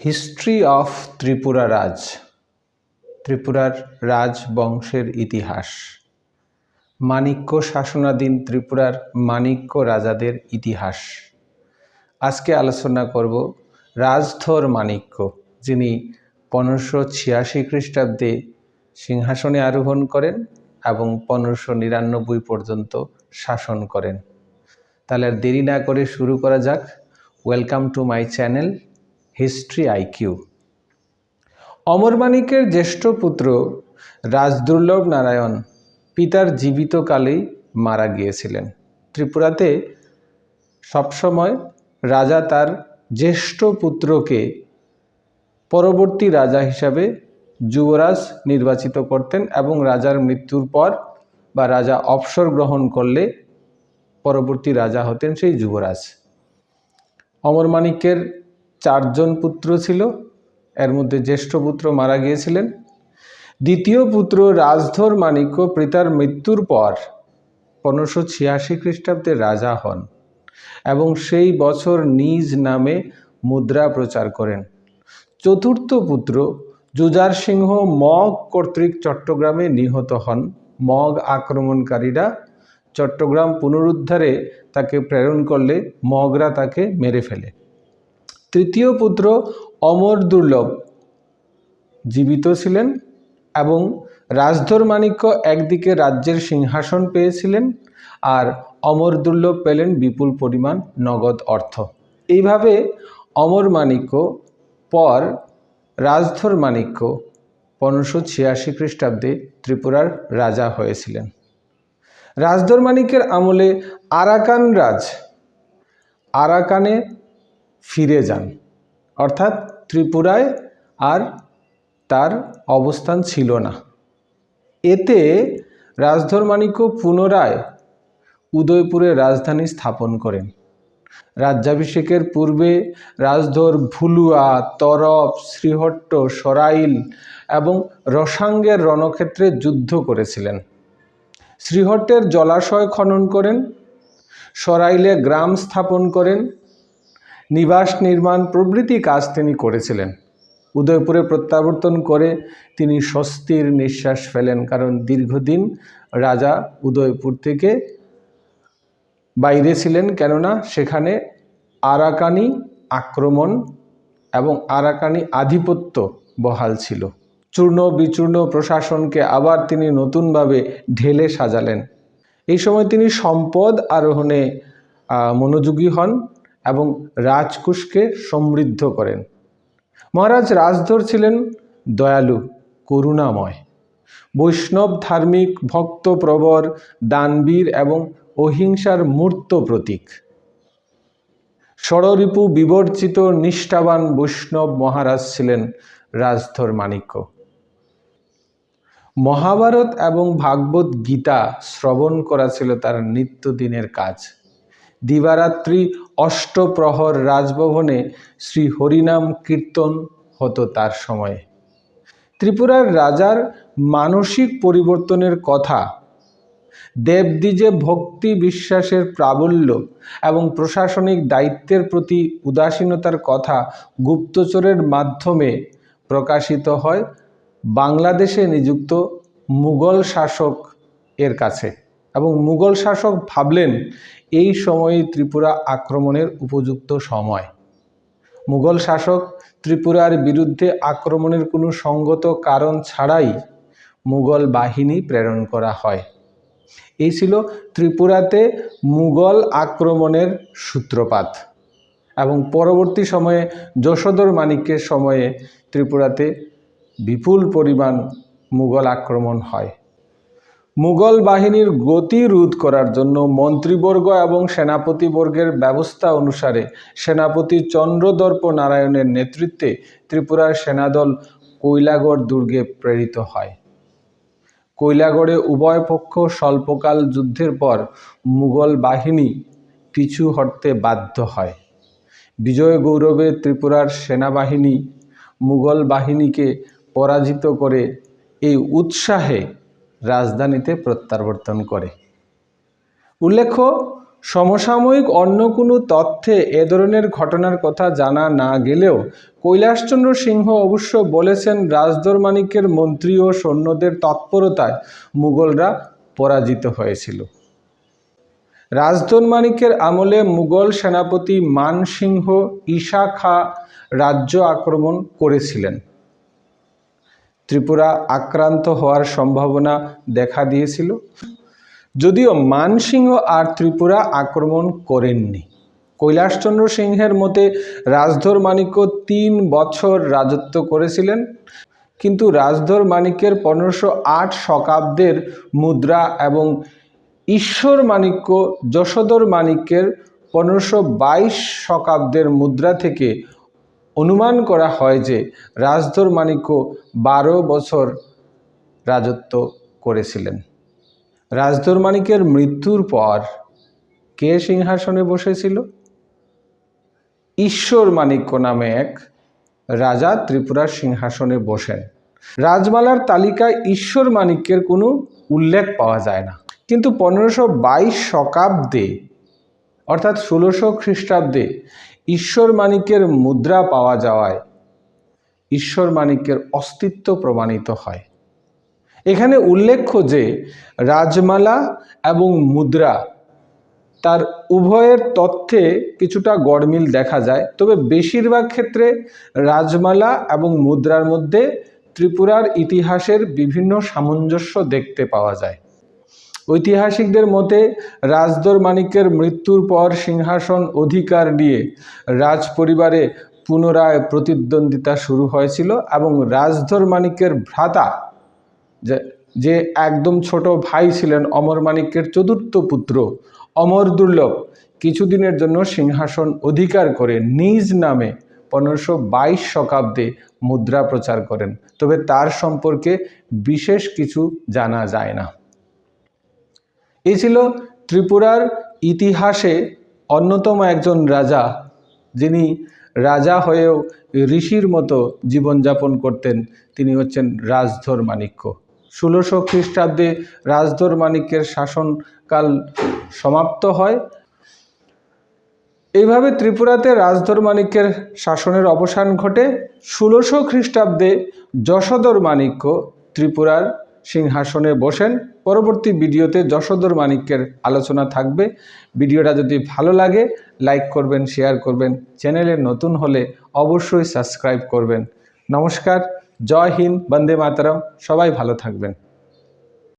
History of Tripura রাজ ত্রিপুরার রাজবংশের ইতিহাস। মাণিক্য শাসনাধীন ত্রিপুরার মাণিক্য রাজাদের ইতিহাস। আজকে আলোচনা করব রাজধর মাণিক্য, যিনি পনেরোশো ছিয়াশি খ্রিস্টাব্দে সিংহাসনে আরোহণ করেন এবং পনেরোশো নিরানব্বই পর্যন্ত শাসন করেন। তাহলে আর দেরি না করে শুরু করা যাক। Welcome to my channel history IQ. Amar মাণিকের জ্যেষ্ঠ পুত্র রাজদুর্লভ নারায়ণ পিতার জীবিতকালেই মারা গিয়েছিলেন। ত্রিপুরাতে সবসময় রাজা তার জ্যেষ্ঠ পুত্রকে পরবর্তী রাজা হিসাবে যুবরাজ নির্বাচিত করতেন এবং রাজার মৃত্যুর পর বা রাজা অবসর গ্রহণ করলে পরবর্তী রাজা হতেন সেই যুবরাজ। অমর মাণিক্যের চারজন পুত্র ছিল, এর মধ্যে জ্যেষ্ঠ পুত্র মারা গিয়েছিলেন। দ্বিতীয় পুত্র রাজধর মাণিক্য পিতার মৃত্যুর পর পনেরোশো ছিয়াশি খ্রিস্টাব্দে রাজা হন এবং সেই বছর নিজ নামে মুদ্রা প্রচার করেন। চতুর্থ পুত্র জুজার সিংহ মগ কর্তৃক চট্টগ্রামে নিহত হন। মগ আক্রমণকারীরা চট্টগ্রাম পুনরুদ্ধারে তাকে প্রেরণ করলে মগরা তাকে মেরে ফেলে। তৃতীয় পুত্র অমর দুর্লভ। জীবিত ছিলেন এবং রাজধর মাণিক্য একদিকে রাজ্যের সিংহাসন পেয়েছিলেন আর অমর দুর্লভ পেলেন বিপুল পরিমাণ নগদ অর্থ। এইভাবে অমর মাণিক্য পর রাজধর মাণিক্য পনেরোশো ছিয়াশি খ্রিস্টাব্দে ত্রিপুরার রাজা হয়েছিলেন। রাজধর মাণিক্যের আমলে আরাকান রাজ, আরাকানে ফিরে যান। অর্থাৎ ত্রিপুরায় আর তার অবস্থান ছিল না। এতে রাজধর মাণিক্য পুনরায় উদয়পুরে রাজধানী স্থাপন করেন। রাজ্যাভিষেকের পূর্বে রাজধর ভুলুয়া তরফ শ্রীহট্ট, সরাইল এবং রসাঙ্গের রণক্ষেত্রে যুদ্ধ করেছিলেন। শ্রীহট্টের জলাশয় খনন করেন, সরাইলে গ্রাম স্থাপন করেন নিবাস নির্মাণ প্রভৃতি কাজ তিনি করেছিলেন। উদয়পুরে প্রত্যাবর্তন করে তিনি স্বস্তির নিঃশ্বাস ফেলেন, কারণ দীর্ঘদিন রাজা উদয়পুর থেকে বাইরে ছিলেন, কেননা সেখানে আরাকানি আক্রমণ এবং আরাকানি আধিপত্য বহাল ছিল। চূর্ণ বিচূর্ণ প্রশাসনকে আবার তিনি নতুনভাবে ঢেলে সাজালেন। এই সময় তিনি সম্পদ আরোহণে মনোযোগী হন। এবং রাজকুশকে সমৃদ্ধ করেন। মহারাজ রাজধর ছিলেন দয়ালু, করুণাময়। বৈষ্ণব ধার্মিক, ভক্ত প্রবর, দানবীর এবং অহিংসার মূর্ত প্রতীক। ষড়রিপু বিবর্জিত নিষ্ঠাবান বৈষ্ণব মহারাজ ছিলেন রাজধর মাণিক্য। মহাভারত এবং ভাগবত গীতা শ্রবণ করা ছিল তার নিত্যদিনের কাজ। দিবারাত্রি অষ্টপ্রহর রাজভবনে শ্রী হরিনাম কীর্তন হতো তার সময়ে। ত্রিপুরার রাজার মানসিক পরিবর্তনের কথা দেবদ্বিজে ভক্তি বিশ্বাসের প্রাবল্য এবং প্রশাসনিক দায়িত্বের প্রতি উদাসীনতার কথা গুপ্তচরের মাধ্যমে প্রকাশিত হয়, বাংলাদেশে নিযুক্ত মুঘল শাসক এর কাছে। এবং মুঘল শাসক ভাবলেন, এই সময়ে ত্রিপুরা আক্রমণের উপযুক্ত সময়। মুঘল শাসক ত্রিপুরার বিরুদ্ধে আক্রমণের কোনো সঙ্গত কারণ ছাড়াই মুঘল বাহিনী প্রেরণ করা হয়। এই ছিল ত্রিপুরাতে মুঘল আক্রমণের সূত্রপাত। এবং পরবর্তী সময়ে যশোদর মাণিক্যের সময়ে ত্রিপুরাতে বিপুল পরিমাণ মুঘল আক্রমণ হয়। মুঘল বাহিনীর গতি রোধ করার জন্য মন্ত্রীবর্গ এবং সেনাপতিবর্গের ব্যবস্থা অনুসারে সেনাপতি চন্দ্রদর্প নারায়ণের নেতৃত্বে ত্রিপুরার সেনাদল কৈলাগড় দুর্গে প্রেরিত হয়। কৈলাগড়ে উভয় পক্ষ স্বল্পকাল যুদ্ধের পর মুঘল বাহিনী পিছু হটতে বাধ্য হয়। বিজয় গৌরবে ত্রিপুরার সেনাবাহিনী মুঘল বাহিনীকে পরাজিত করে এই উৎসাহে রাজধানীতে প্রত্যাবর্তন করে। উল্লেখ্য, সমসাময়িক অন্য কোনো তথ্যে এ ধরনের ঘটনার কথা জানা না গেলেও কৈলাসচন্দ্র সিংহ অবশ্য বলেছেন রাজদরমানিকের মন্ত্রী ও সৈন্যদের তৎপরতায় মুঘলরা পরাজিত হয়েছিল। রাজদরমানিকের আমলে মুঘল সেনাপতি মানসিংহ ঈশা খা রাজ্য আক্রমণ করেছিলেন। ত্রিপুরা আক্রান্ত হওয়ার সম্ভাবনা দেখা দিয়েছিল। যদিও মানসিংহ আর ত্রিপুরা আক্রমণ করেননি। কৈলাসচন্দ্র সিংহের মতে রাজধর মাণিক্য তিন বছর রাজত্ব করেছিলেন, কিন্তু রাজধর মাণিক্যের পনেরোশো আট শকাব্দের মুদ্রা এবং ঈশ্বর মাণিক্য যশোদর মাণিক্যের পনেরোশো বাইশ শকাব্দের মুদ্রা থেকে অনুমান করা হয় যে রাজধর মাণিক্য বারো বছর রাজত্ব করেছিলেন। রাজধর মাণিকের মৃত্যুর পর কে সিংহাসনে বসেছিল? ঈশ্বর মাণিক্য নামে এক রাজা ত্রিপুরার সিংহাসনে বসেন। রাজমালার তালিকায় ঈশ্বর মাণিক্যের কোনো উল্লেখ পাওয়া যায় না। কিন্তু পনেরোশো বাইশ শকাব্দে, অর্থাৎ ষোলোশো খ্রিস্টাব্দে ঈশ্বর মাণিক্যের মুদ্রা পাওয়া যাওয়ায় ঈশ্বর মাণিক্যের অস্তিত্ব প্রমাণিত হয়। এখানে উল্লেখ্য যে রাজমালা এবং মুদ্রা তার উভয়ের তথ্যে কিছুটা গড়মিল দেখা যায়, তবে বেশিরভাগ ক্ষেত্রে রাজমালা এবং মুদ্রার মধ্যে ত্রিপুরার ইতিহাসের বিভিন্ন সামঞ্জস্য দেখতে পাওয়া যায়। ঐতিহাসিকদের মতে রাজদর মানিকের মৃত্যুর পর সিংহাসন অধিকার নিয়ে রাজ পরিবারে পুনরায় প্রতিদ্বন্দ্বিতা শুরু হয়েছিল এবং রাজধর মানিকের ভ্রাতা, যে একদম ছোট ভাই ছিলেন অমর মানিক্যের চতুর্থ পুত্র, অমর দুর্লভ, কিছুদিনের জন্য সিংহাসন অধিকার করে নিজ নামে পনেরোশো বাইশ শতাব্দে মুদ্রা প্রচার করেন। তবে তার সম্পর্কে বিশেষ কিছু জানা যায় না। এই ছিল ত্রিপুরার ইতিহাসে অন্যতম একজন রাজা, যিনি রাজা হয়েও ঋষির মতো জীবনযাপন করতেন। তিনি হচ্ছেন রাজধর মাণিক্য। ষোলোশো খ্রিস্টাব্দে রাজধর মাণিক্যের শাসনকাল সমাপ্ত হয়। এইভাবে ত্রিপুরাতে রাজধর মাণিক্যের শাসনের অবসান ঘটে। ষোলোশো খ্রিস্টাব্দে যশোদর মাণিক্য ত্রিপুরার সিংহাসনে বসেন। পরবর্তী ভিডিওতে যশোদর মাণিক্যের আলোচনা থাকবে। ভিডিওটা যদি ভালো লাগে, লাইক করবেন, শেয়ার করবেন। চ্যানেলে নতুন হলে অবশ্যই সাবস্ক্রাইব করবেন। নমস্কার, জয় হিন্দ, বন্দে মাতরম। সবাই ভালো থাকবেন।